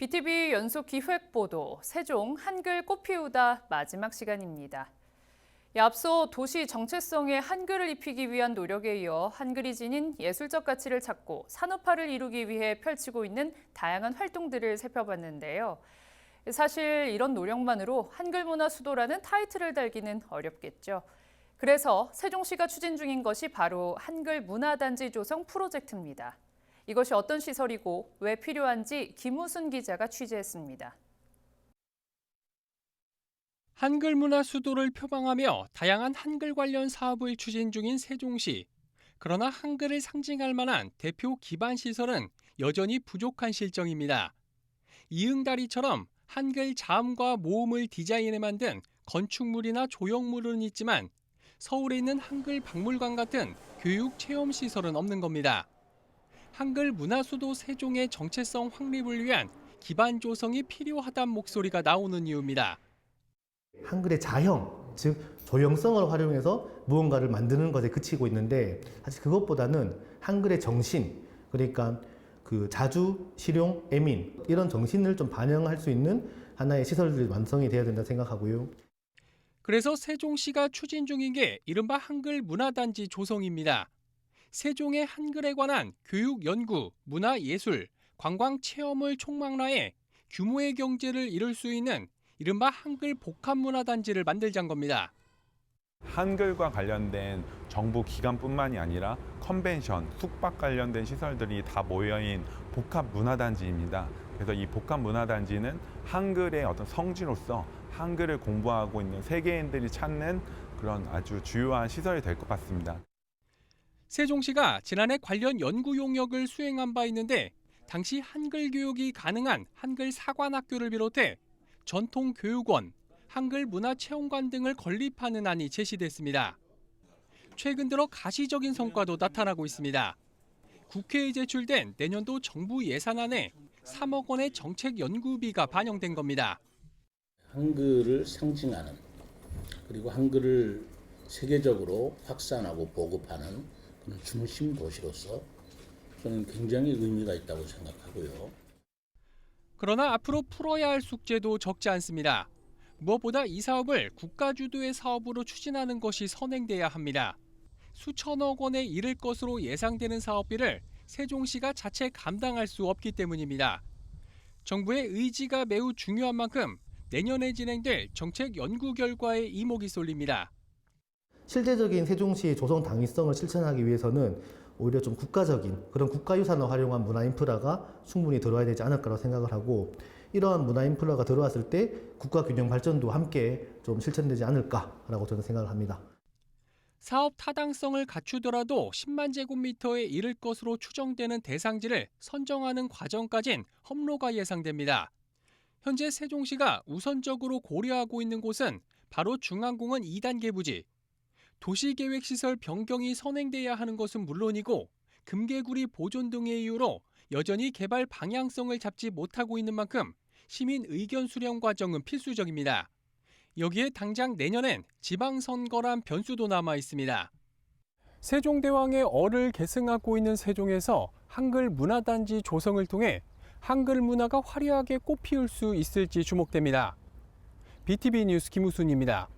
BTV 연속 기획 보도 세종 한글 꽃피우다 마지막 시간입니다. 예, 앞서 도시 정체성에 한글을 입히기 위한 노력에 이어 한글이 지닌 예술적 가치를 찾고 산업화를 이루기 위해 펼치고 있는 다양한 활동들을 살펴봤는데요. 사실 이런 노력만으로 한글 문화 수도라는 타이틀을 달기는 어렵겠죠. 그래서 세종시가 추진 중인 것이 바로 한글 문화단지 조성 프로젝트입니다. 이것이 어떤 시설이고 왜 필요한지 김우순 기자가 취재했습니다. 한글 문화 수도를 표방하며 다양한 한글 관련 사업을 추진 중인 세종시. 그러나 한글을 상징할 만한 대표 기반 시설은 여전히 부족한 실정입니다. 이응다리처럼 한글 자음과 모음을 디자인해 만든 건축물이나 조형물은 있지만 서울에 있는 한글 박물관 같은 교육 체험 시설은 없는 겁니다. 한글 문화 수도 세종의 정체성 확립을 위한 기반 조성이 필요하다는 목소리가 나오는 이유입니다. 한글의 자형, 즉 조형성을 활용해서 무언가를 만드는 것에 그치고 있는데 사실 그것보다는 한글의 정신, 그러니까 그 자주, 실용, 애민 이런 정신을 좀 반영할 수 있는 하나의 시설들이 완성이 돼야 된다 생각하고요. 그래서 세종시가 추진 중인 게 이른바 한글 문화단지 조성입니다. 세종의 한글에 관한 교육 연구, 문화 예술, 관광 체험을 총망라해 규모의 경제를 이룰 수 있는 이른바 한글 복합 문화단지를 만들자는 겁니다. 한글과 관련된 정부 기관뿐만이 아니라 컨벤션, 숙박 관련된 시설들이 다 모여인 복합 문화단지입니다. 그래서 이 복합 문화단지는 한글의 어떤 성지로서 한글을 공부하고 있는 세계인들이 찾는 그런 아주 주요한 시설이 될 것 같습니다. 세종시가 지난해 관련 연구 용역을 수행한 바 있는데 당시 한글 교육이 가능한 한글 사관학교를 비롯해 전통 교육원, 한글 문화 체험관 등을 건립하는 안이 제시됐습니다. 최근 들어 가시적인 성과도 나타나고 있습니다. 국회에 제출된 내년도 정부 예산안에 3억 원의 정책 연구비가 반영된 겁니다. 한글을 상징하는 그리고 한글을 세계적으로 확산하고 보급하는 중심 도시로서 저는 굉장히 의미가 있다고 생각하고요. 그러나 앞으로 풀어야 할 숙제도 적지 않습니다. 무엇보다 이 사업을 국가 주도의 사업으로 추진하는 것이 선행돼야 합니다. 수천억 원에 이를 것으로 예상되는 사업비를 세종시가 자체 감당할 수 없기 때문입니다. 정부의 의지가 매우 중요한 만큼 내년에 진행될 정책 연구 결과에 이목이 쏠립니다. 실제적인 세종시의 조성 당위성을 실천하기 위해서는 오히려 좀 국가적인 그런 국가유산을 활용한 문화 인프라가 충분히 들어와야 되지 않을까라고 생각을 하고 이러한 문화 인프라가 들어왔을 때 국가 균형 발전도 함께 좀 실천되지 않을까라고 저는 생각을 합니다. 사업 타당성을 갖추더라도 10만 제곱미터에 이를 것으로 추정되는 대상지를 선정하는 과정까진 험로가 예상됩니다. 현재 세종시가 우선적으로 고려하고 있는 곳은 바로 중앙공원 2단계 부지. 도시계획시설 변경이 선행돼야 하는 것은 물론이고 금개구리 보존 등의 이유로 여전히 개발 방향성을 잡지 못하고 있는 만큼 시민 의견 수렴 과정은 필수적입니다. 여기에 당장 내년엔 지방선거란 변수도 남아 있습니다. 세종대왕의 어를 계승하고 있는 세종에서 한글 문화단지 조성을 통해 한글 문화가 화려하게 꽃피울 수 있을지 주목됩니다. BTV 뉴스 김우순입니다.